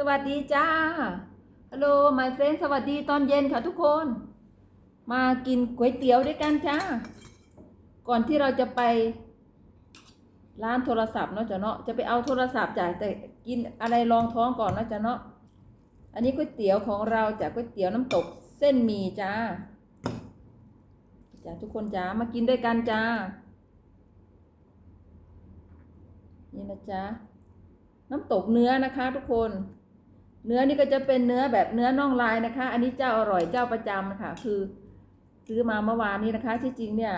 สวัสดีจ้า ฮัลโหล my friend สวัสดีตอนเย็นค่ะทุกคน มากินก๋วยเตี๋ยวด้วยกันจ้า ก่อนที่เราจะไป ร้านโทรศัพท์เนาะจ้ะเนาะ จะไปเอาโทรศัพท์จ่ายแต่กินอะไรรองท้องก่อนเนาะจ้ะเนาะ อันนี้ก๋วยเตี๋ยวของเราจากก๋วยเตี๋ยวน้ำตกเส้นหมี่จ้า จ้าทุกคนจ้า มากินด้วยกันจ้า นี่นะจ๊ะน้ำตกเนื้อนะคะทุกคน เนื้อนี่ก็จะเป็นเนื้อแบบเนื้อน่องลายนะคะ อันนี้เจ้าอร่อยเจ้าประจำค่ะ คือซื้อมาเมื่อวานนี้นะคะ ที่จริงเนี่ย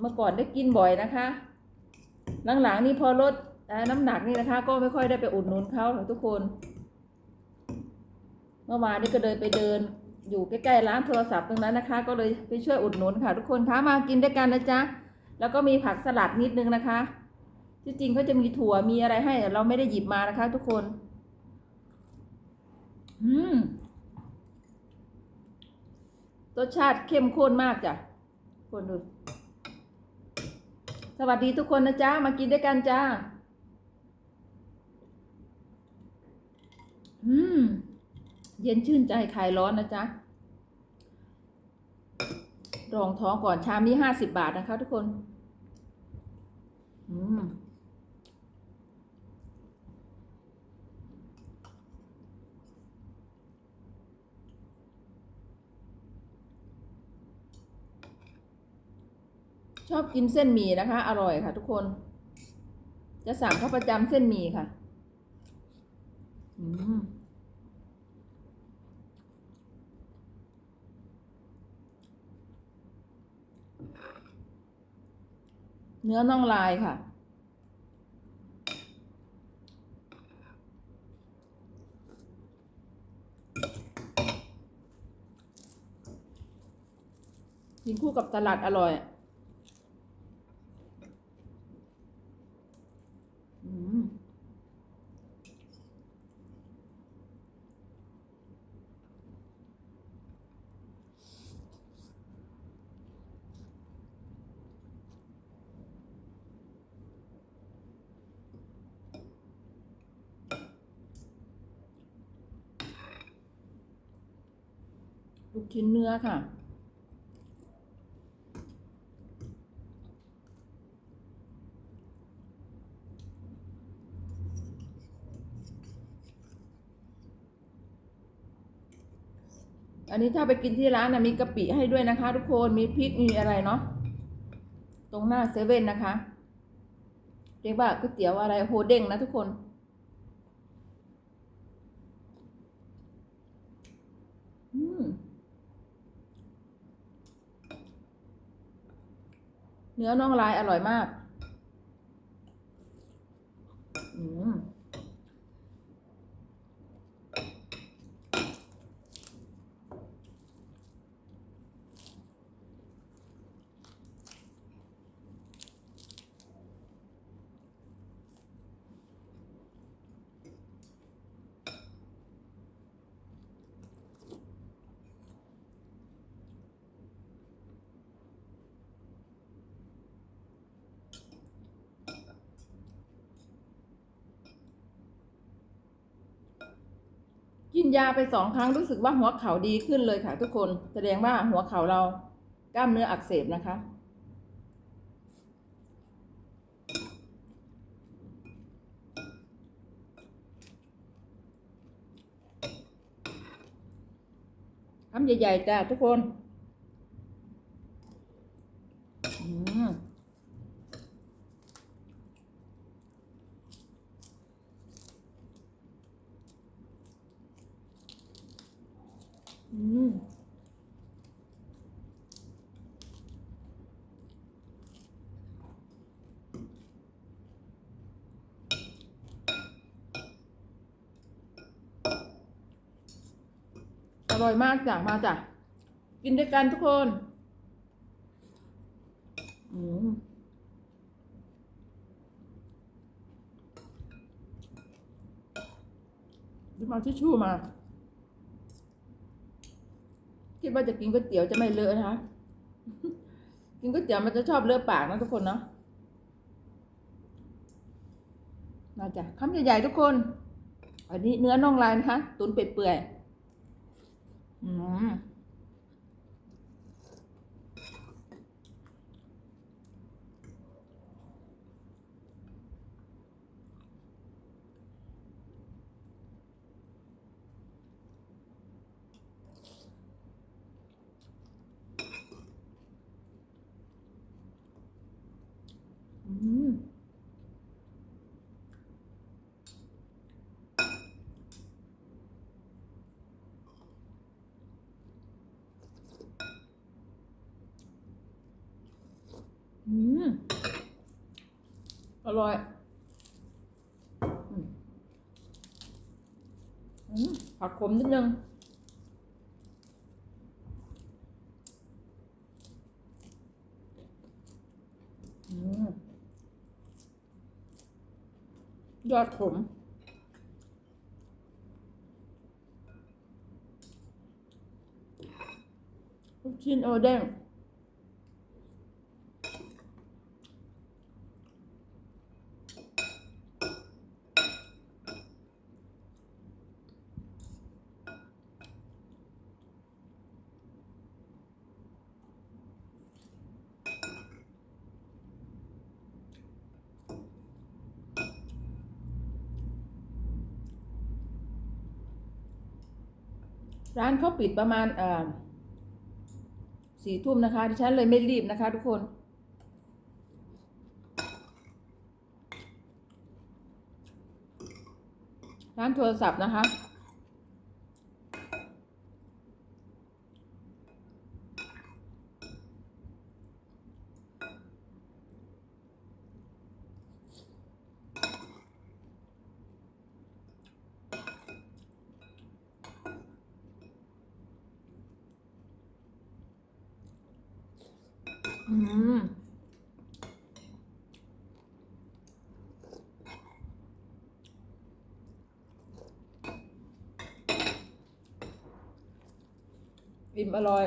เมื่อก่อนได้กินบ่อยนะคะ หลังๆนี่พอลดน้ำหนักนี่นะคะ ก็ไม่ค่อยได้ไปอุดหนุนเขาค่ะทุกคน เมื่อวานนี้ก็เดินไปเดินอยู่ใกล้ๆร้านโทรศัพท์ตรงนั้นนะคะ ก็เลยไปช่วยอุดหนุนค่ะทุกคนคะมากินด้วยกันนะจ๊ะแล้วก็มีผักสลัดนิดนึงนะคะ ที่จริงเขาจะมีถั่วมีอะไรให้เราไม่ได้หยิบมานะคะ ทุกคน อืมรสชาติเข้มข้นมากจ้ะคนดู สวัสดีทุกคนนะจ๊ะ มากินด้วยกันจ้า อืม เย็นชื่นใจคลายร้อนนะจ๊ะ รองท้องก่อนชามนี้ห้าสิบบาทนะคะทุกคน อืม ชอบกินเส้นหมี่นะคะ อร่อยค่ะ ทุกคน จะสั่งเข้าประจำเส้นหมี่ค่ะเนื้อน่องลายค่ะ กินคู่กับสลัดอร่อย อืม ลูกชิ้นเนื้อค่ะ อันนี้ถ้าไปกินที่ร้านนะมีกะปิให้ด้วยนะคะ ทุกคนมีพริกมีอะไรเนาะตรงหน้าเซเว่นนะคะ เรียกว่าก๋วยเตี๋ยวอะไรโฮเด้งนะทุกคน อืม เนื้อน่องลายอร่อยมาก อืม กินยาไปสองครั้งรู้สึกว่าหัวเข่าดีขึ้นเลยค่ะ ทุกคนแสดงว่าหัวเข่าเรากล้ามเนื้ออักเสบนะคะ คำใหญ่ๆจ้าทุกคน อืม อืม อร่อยมากจ้ะมาจ้ะกินด้วยกันทุกคนอืมดูมาทิชชู่มาคิดว่าจะกินก๋วยเตี๋ยวจะไม่เลอะนะคะกินก๋วยเตี๋ยวมันจะชอบเลอะปากนะทุกคนเนาะมาจ้ะคำใหญ่ๆทุกคน อันนี้เนื้อน่องลายนะคะ ตุ๋นเปื่อยๆ อืมอืม อืม อร่อยอืมผักขมนิดนึงอืมยอดขมลูกชิ้นโอเด้ง ร้านเขาปิดประมาณสี่ทุ่มนะคะดิฉันเลยไม่รีบนะคะ ทุกคน ร้านโทรศัพท์นะคะ อืมอิ่มอร่อย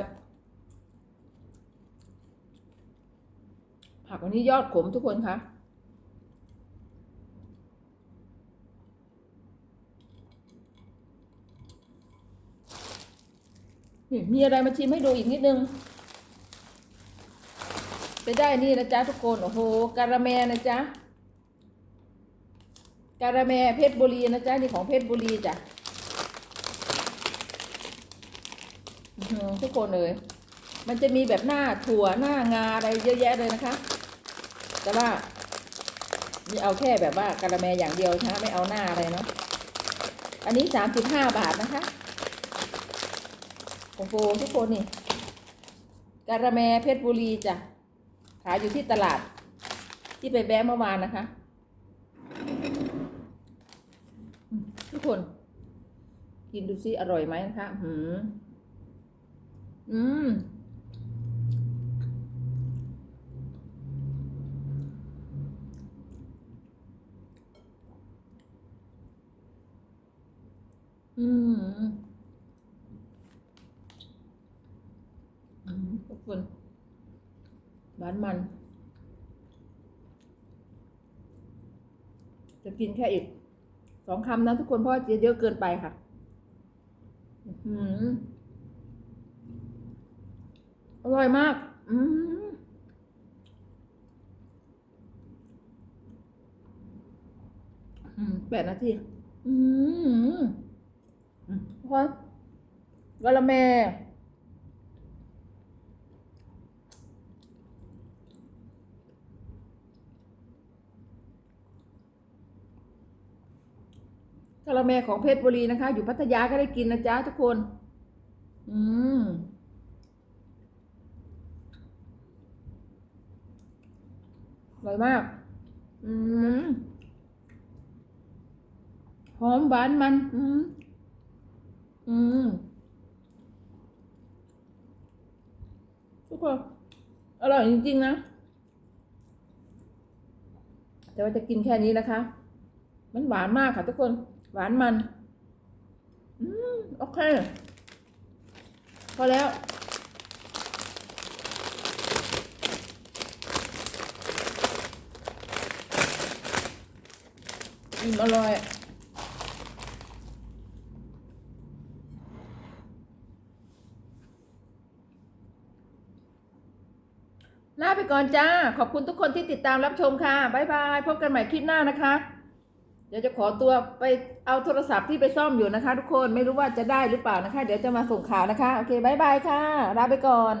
ผักวันนี้ยอดขมทุกคนคะนี่มีอะไรมาชิมให้ดูอีกนิดนึง ไปได้นี่นะจ๊ะทุกคน โอ้โห การาแมนะจ๊ะ การาแมเพชรบุรีนะจ๊ะ นี่ของเพชรบุรีจ้ะทุกคนเลย มันจะมีแบบหน้าถั่วหน้างาอะไรเยอะแยะเลยนะคะ แต่ว่านี่เอาแค่แบบว่าการาแมอย่างเดียวนะคะไม่เอาหน้าอะไรเนาะ อันนี้สามสิบห้าบาทนะคะโอ้โหทุกคนนี่การาแมเพชรบุรีจ้ะ ขายอยู่ที่ตลาด ที่ไปแบะเมื่อวานนะคะ ทุกคน กินดูซิอร่อยไหมนะคะหืมอืม อืม อืมทุกคน หวานมัน จะกินแค่อีกสองคำนะทุกคนเพราะจะเยอะเกินไปค่ะ อืมอร่อยมาก อืมอืมแปดนาที อืมอืมเพราะกะละแม กะละแมของเพชรบุรีนะคะ อยู่พัทยาก็ได้กินนะจ๊ะทุกคน อืมอร่อยมาก อืมหอมหวานมัน อืมอืมทุกคนอร่อยจริงๆนะ แต่ว่าจะกินแค่นี้นะคะ มันหวานมากค่ะทุกคน หวานมัน อืม โอเค พอแล้ว อิ่มอร่อยลาไปก่อนจ้า ขอบคุณทุกคนที่ติดตามรับชมค่ะ บ๊ายบาย พบกันใหม่คลิปหน้านะคะ ดี๋ยวจะขอตัวไปเอาโทรศัพท์ที่ไปซ่อมอยู่นะคะ ทุกคนไม่รู้ว่าจะได้หรือเปล่านะคะ เดี๋ยวจะมาส่งข่าวนะคะ โอเคบายบายค่ะลาไปก่อน